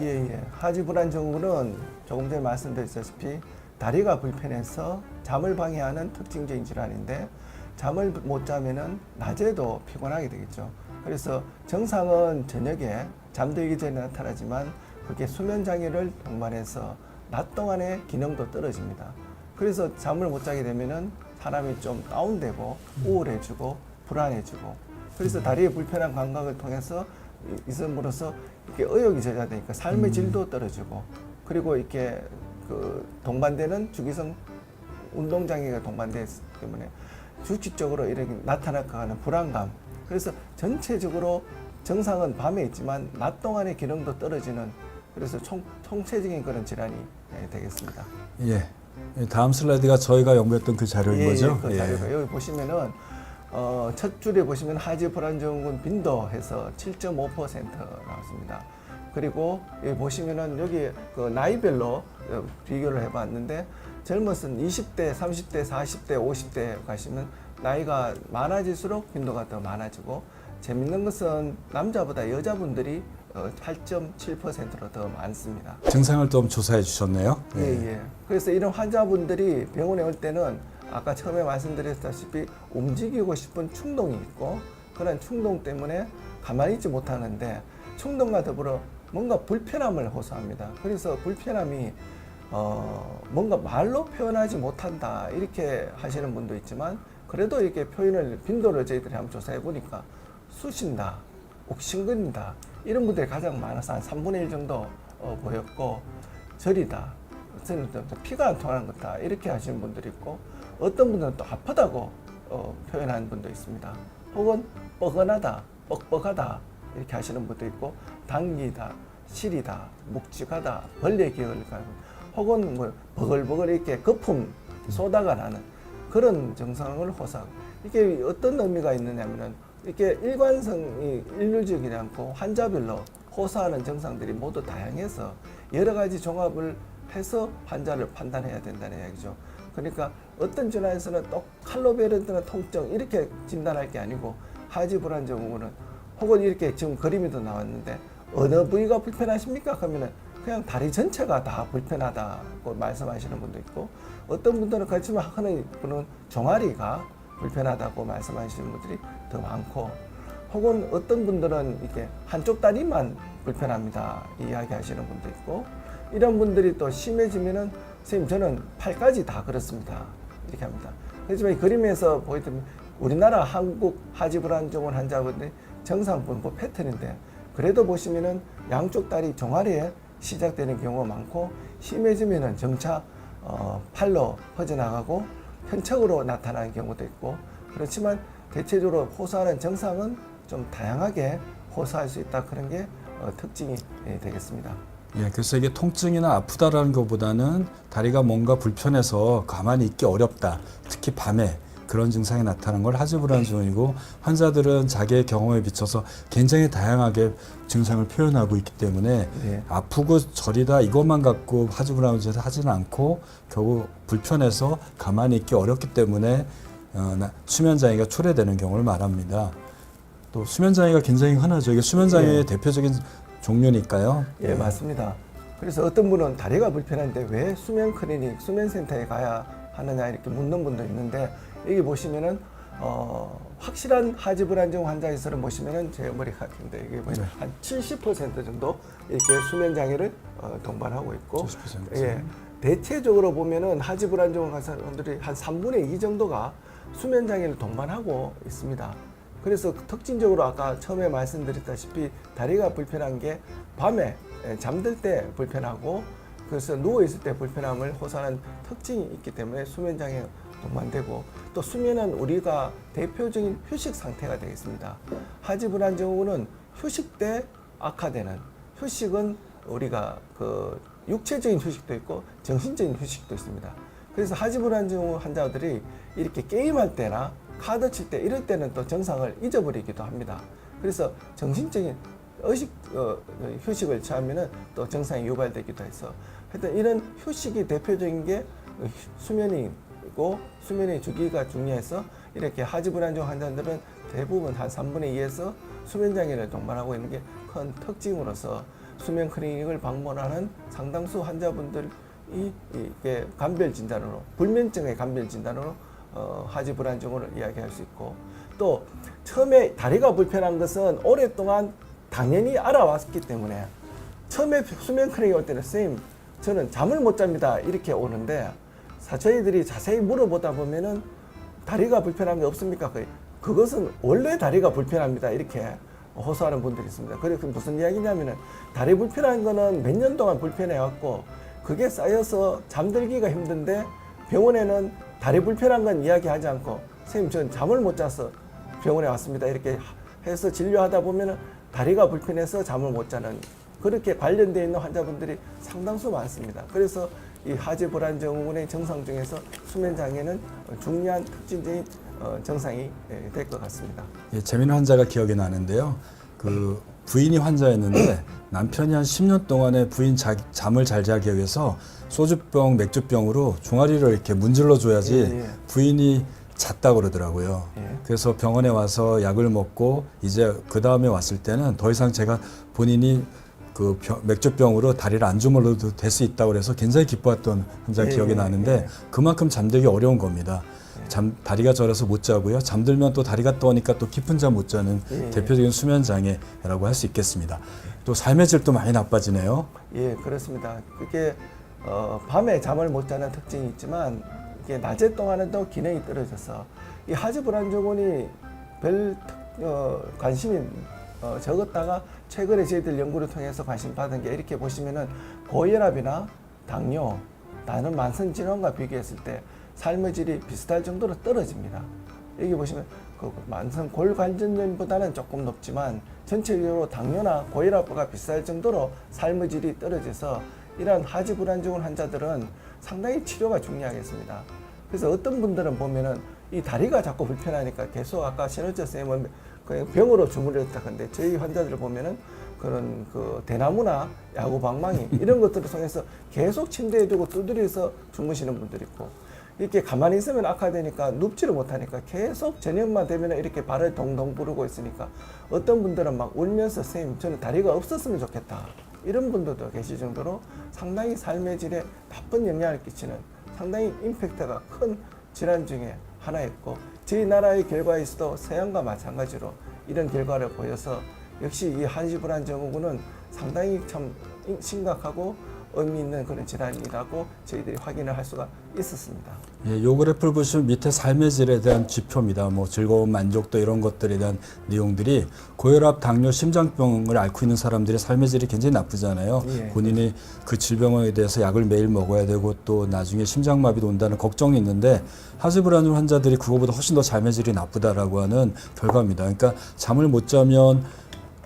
예, 예. 하지 불안 증후군은 조금 전에 말씀드렸다시피 다리가 불편해서 잠을 방해하는 특징적인 질환인데 잠을 못 자면은 낮에도 피곤하게 되겠죠. 그래서 정상은 저녁에 잠들기 전에 나타나지만 그게 수면 장애를 동반해서 낮 동안의 기능도 떨어집니다. 그래서 잠을 못 자게 되면은 사람이 좀 다운되고 우울해지고 불안해지고 그래서 다리의 불편한 감각을 통해서 이- 있음으로써 이렇게 의욕이 저하되니까 삶의 질도 떨어지고 그리고 이렇게 그 동반되는 주기성 운동 장애가 동반되기 때문에 주기적으로 이렇게 나타나가는 불안감 그래서 전체적으로 정상은 밤에 있지만 낮 동안의 기능도 떨어지는 그래서 총, 총체적인 그런 질환이 예, 되겠습니다. 예. 다음 슬라이드가 저희가 연구했던 그 자료인 예, 거죠? 예, 그 자료가 여기 보시면은 어, 첫 줄에 보시면 하지 불안증후군 빈도 해서 7.5% 나왔습니다. 그리고 여기 보시면은 여기 그 나이별로 어, 비교를 해봤는데 젊었은 20대, 30대, 40대, 50대 가시면 나이가 많아질수록 빈도가 더 많아지고 재밌는 것은 남자보다 여자분들이 어, 8.7%로 더 많습니다. 증상을 좀 조사해 주셨네요. 예, 예. 그래서 이런 환자분들이 병원에 올 때는 아까 처음에 말씀드렸다시피 움직이고 싶은 충동이 있고 그런 충동 때문에 가만히 있지 못하는데 충동과 더불어 뭔가 불편함을 호소합니다. 그래서 불편함이 어, 뭔가 말로 표현하지 못한다 이렇게 하시는 분도 있지만 그래도 이렇게 표현을 빈도를 저희들이 한번 조사해 보니까 쑤신다, 옥신근다 이런 분들이 가장 많아서 한 3분의 1 정도 어, 보였고 또 피가 안 통하는 것다 이렇게 하시는 분들이 있고 어떤 분들은 또 아프다고 어, 표현하는 분도 있습니다. 혹은 뻐근하다, 뻑뻑하다 이렇게 하시는 분도 있고 당기다, 시리다, 묵직하다, 벌레 가고 혹은 뭐 버글버글 이렇게 거품 쏟아가 나는 그런 증상을 호소하고 이게 어떤 의미가 있느냐면은 이렇게 일관성이 일률적이지 않고 환자별로 호소하는 증상들이 모두 다양해서 여러 가지 종합을 해서 환자를 판단해야 된다는 이야기죠. 그러니까 어떤 질환에서는 또 칼로베르드나 통증 이렇게 진단할 게 아니고 하지 불안 증후군은 혹은 이렇게 지금 그림이 더 나왔는데 어느 부위가 불편하십니까? 하면은 그냥 다리 전체가 다 불편하다고 말씀하시는 분도 있고 어떤 분들은 그렇지만 하는 분은 종아리가 불편하다고 말씀하시는 분들이 더 많고 혹은 어떤 분들은 이렇게 한쪽 다리만 불편합니다. 이야기하시는 분도 있고 이런 분들이 또 심해지면은 선생님 저는 팔까지 다 그렇습니다. 이렇게 합니다. 하지만 이 그림에서 보이던 우리나라 한국 하지불안증후군 환자분들이 정상 분포 패턴인데 그래도 보시면은 양쪽 다리 종아리에 시작되는 경우가 많고 심해지면은 점차 어, 팔로 퍼져나가고 편척으로 나타나는 경우도 있고 그렇지만 대체적으로 호소하는 정상은 좀 다양하게 호소할 수 있다 그런 게 어, 특징이 예, 되겠습니다. 예, 그래서 이게 통증이나 아프다라는 것보다는 다리가 뭔가 불편해서 가만히 있기 어렵다. 특히 밤에 그런 증상이 나타나는 걸 하지 불안 증후이고 환자들은 자기의 경험에 비춰서 굉장히 다양하게 증상을 표현하고 있기 때문에 네. 아프고 저리다 이것만 갖고 하지 불안 증후 하지는 않고 결국 불편해서 가만히 있기 어렵기 때문에 어, 나- 수면 장애가 초래되는 경우를 말합니다. 또 수면 장애가 굉장히 흔하죠. 이게 수면 장애의 네. 대표적인 종류니까요. 예, 맞습니다. 그래서 어떤 분은 다리가 불편한데 왜 수면 클리닉, 수면 센터에 가야 하느냐 이렇게 묻는 분도 있는데 여기 보시면은 어, 확실한 하지 불안증 환자에서는 보시면은 제 머리 같은데 이게 보시면 한70% 정도 이렇게 수면 장애를 어, 동반하고 있고 70%. 예, 대체적으로 보면은 하지 불안증 환자분들이 한 3분의 2 정도가 수면 장애를 동반하고 있습니다. 그래서 특징적으로 아까 처음에 말씀드렸다시피 다리가 불편한 게 밤에 예, 잠들 때 불편하고 그래서 누워 있을 때 불편함을 호소하는 특징이 있기 때문에 수면 장애 동반되고 또 수면은 우리가 대표적인 휴식 상태가 되겠습니다. 하지 불안 증후군은 휴식 때 악화되는 휴식은 우리가 그 육체적인 휴식도 있고 정신적인 휴식도 있습니다. 그래서 하지 불안 증후 환자들이 이렇게 게임할 때나 카드 칠 때 이럴 때는 또 정상을 잊어버리기도 합니다. 그래서 정신적인 의식 어, 휴식을 취하면은 또 정상이 유발되기도 해서 하여튼 이런 휴식이 대표적인 게 휴- 수면이 있고 수면의 주기가 중요해서 이렇게 하지 불안정 환자들은 대부분 한 3분의 2에서 수면 장애를 동반하고 있는 게 큰 특징으로서 수면 클리닉을 방문하는 상당수 환자분들이 이게 감별 진단으로 불면증의 감별 진단으로 어, 하지 불안정을 이야기할 수 있고 또 처음에 다리가 불편한 것은 오랫동안 당연히 알아왔기 때문에 처음에 수면 클리닉 올 때는 선생님 저는 잠을 못 잡니다 이렇게 오는데 사 저희들이 자세히 물어보다 보면은 다리가 불편한 게 없습니까? 그- 그것은 원래 다리가 불편합니다 이렇게 호소하는 분들이 있습니다. 그래서 무슨 이야기냐면은 다리 불편한 거는 몇 년 동안 불편해 갖고 그게 쌓여서 잠들기가 힘든데 병원에는 다리 불편한 건 이야기하지 않고 선생님 전 잠을 못 자서 병원에 왔습니다 이렇게 해서 진료하다 보면은 다리가 불편해서 잠을 못 자는 그렇게 관련되어 있는 환자분들이 상당수 많습니다. 그래서 이 하지 불안 증후군의 증상 중에서 수면 장애는 중요한 특징적인 어, 증상이 될 것 같습니다. 예, 재미있는 환자가 기억이 나는데요. 그 부인이 환자였는데 남편이 한 10년 동안에 부인 자, 잠을 잘 자기 위해서 소주병, 맥주병으로 종아리를 이렇게 문질러 줘야지 예, 예. 부인이 잤다 그러더라고요. 예. 그래서 병원에 와서 약을 먹고 이제 그 다음에 왔을 때는 더 이상 제가 본인이 그 병- 맥주병으로 다리를 안 주물러도 될 수 있다고 그래서 굉장히 기뻐했던 환자 예, 기억이 예, 나는데 예. 그만큼 잠들기 어려운 겁니다. 잠 다리가 저려서 못 자고요. 잠들면 또 다리가 떠니까 또 깊은 잠 못 자는 예, 예. 대표적인 수면 장애라고 할 수 있겠습니다. 또 삶의 질도 많이 나빠지네요. 예, 그렇습니다. 그게 어, 밤에 잠을 못 자는 특징이 있지만 이게 낮에 동안은 또 기능이 떨어져서 이 하지 불안증후군이 별 특- 어, 관심이 어, 적었다가 최근에 저희들 연구를 통해서 관심 받은 게 이렇게 보시면은 고혈압이나 당뇨, 다른 만성 질환과 비교했을 때 삶의 질이 비슷할 정도로 떨어집니다. 여기 보시면 그 만성 골관절염보다는 조금 높지만 전체적으로 당뇨나 고혈압과 비슷할 정도로 삶의 질이 떨어져서 이러한 하지 불안 증후 환자들은 상당히 치료가 중요하겠습니다. 그래서 어떤 분들은 보면은 이 다리가 자꾸 불편하니까 계속 아까 신호철 선생님은 그냥 병으로 주무렸다. 근데 저희 환자들을 보면은 그런 그 대나무나 야구 방망이 이런 것들을 통해서 계속 침대에 두고 두드려서 주무시는 분들이 있고 이렇게 가만히 있으면 악화되니까 눕지를 못하니까 계속 저녁만 되면 이렇게 발을 동동 부르고 있으니까 어떤 분들은 막 울면서 선생님 저는 다리가 없었으면 좋겠다. 이런 분들도 계실 정도로 상당히 삶의 질에 나쁜 영향을 끼치는 상당히 임팩트가 큰 질환 중에 하나였고 저희 나라의 결과에서도 서양과 마찬가지로 이런 결과를 보여서 역시 이 한시 불안 증후군은 상당히 참 심각하고 의미 있는 그런 질환이라고 저희들이 확인을 할 수가 있었습니다. 예, 요 그래프를 보시면 밑에 삶의 질에 대한 지표입니다. 뭐 즐거움, 만족도 이런 것들에 대한 내용들이 고혈압, 당뇨, 심장병을 앓고 있는 사람들의 삶의 질이 굉장히 나쁘잖아요. 예. 본인이 그 질병에 대해서 약을 매일 먹어야 되고 또 나중에 심장마비도 온다는 걱정이 있는데 하지불안증 환자들이 그거보다 훨씬 더 삶의 질이 나쁘다라고 하는 결과입니다. 그러니까 잠을 못 자면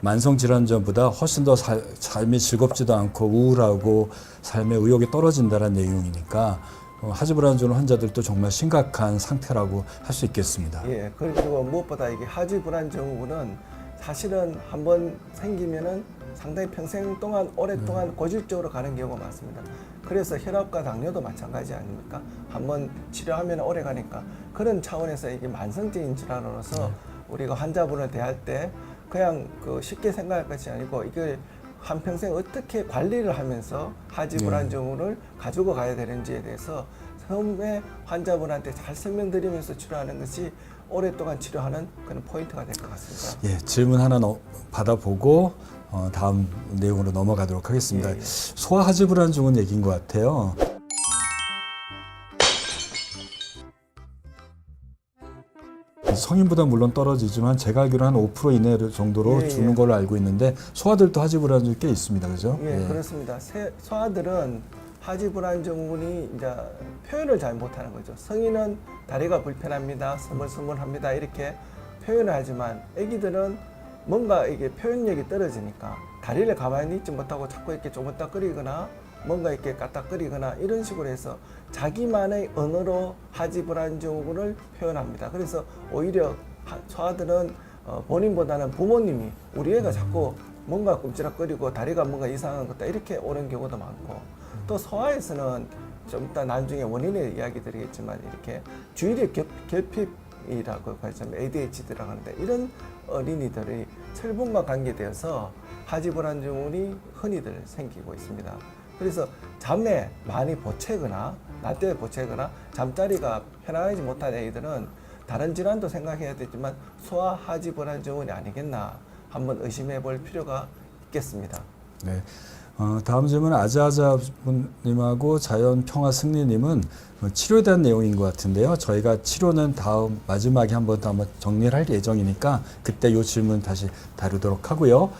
만성 질환 전보다 훨씬 더 살- 삶이 즐겁지도 않고 우울하고 삶의 의욕이 떨어진다는 내용이니까 어, 하지불안 증 환자들도 정말 심각한 상태라고 할 수 있겠습니다. 예, 그리고 무엇보다 이게 하지 불안 증후군은 사실은 한번 생기면은 상당히 평생 동안 오랫동안 고질적으로 가는 경우가 많습니다. 그래서 혈압과 당뇨도 마찬가지 아닙니까? 한번 치료하면 오래 가니까 그런 차원에서 이게 만성적인 질환으로서 우리가 환자분을 대할 때 그냥 그 쉽게 생각할 것이 아니고 이걸 한평생 어떻게 관리를 하면서 하지 불안 증후를 가지고 가야 되는지에 대해서 처음에 환자분한테 잘 설명드리면서 치료하는 것이 오랫동안 치료하는 그런 포인트가 될 것 같습니다. 예, 질문 하나 넣- 받아보고 어, 다음 내용으로 넘어가도록 하겠습니다. 예, 예. 소아 하지 불안증은 얘기인 것 같아요. 성인보다 물론 떨어지지만 제가 알기로 한 5% 이내 정도로 예, 주는 예. 걸로 알고 있는데 소아들도 하지불안증 꽤 있습니다, 그죠? 예, 그렇습니다. 새- 소아들은 하지 불안 증후군이 이제 표현을 잘 못하는 거죠. 성인은 다리가 불편합니다, 스물스물합니다 이렇게 표현을 하지만 아기들은 뭔가 이게 표현력이 떨어지니까 다리를 가만히 있지 못하고 자꾸 이렇게 조물딱거리거나 뭔가 이렇게 까딱거리거나 이런 식으로 해서 자기만의 언어로 하지 불안 증후군을 표현합니다. 그래서 오히려 하- 소아들은 어, 본인보다는 부모님이 우리 애가 자꾸 뭔가 꿈치락거리고 다리가 뭔가 이상한 것다 이렇게 오는 경우도 많고 또 소아에서는 좀 이따 나중에 원인에 이야기 드리겠지만 이렇게 주의력 결, 결핍이라고 하죠. ADHD라고 하는데 이런 어린이들이 철분과 관계되어서 하지 불안 증후군이 흔히들 생기고 있습니다. 그래서 잠에 많이 보채거나 낮때 보채거나 잠자리가 편안하지 못한 애들은 다른 질환도 생각해야 되지만 소아 하지 불안 증후군이 아니겠나 한번 의심해 볼 필요가 있겠습니다. 네. 어, 다음 질문 아자아자님하고 자연평화 승리님은 어, 치료에 대한 내용인 것 같은데요. 저희가 치료는 다음 마지막에 한번 더 한번 정리를 할 예정이니까 그때 이 질문 다시 다루도록 하고요.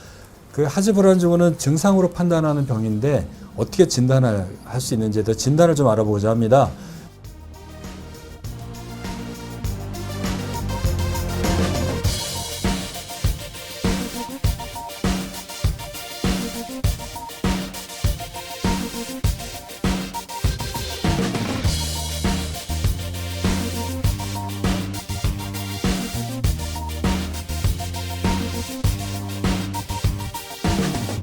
그 하지불안 증후는 증상으로 판단하는 병인데 어떻게 진단을 할 수 있는지에 대해 진단을 좀 알아보고자 합니다.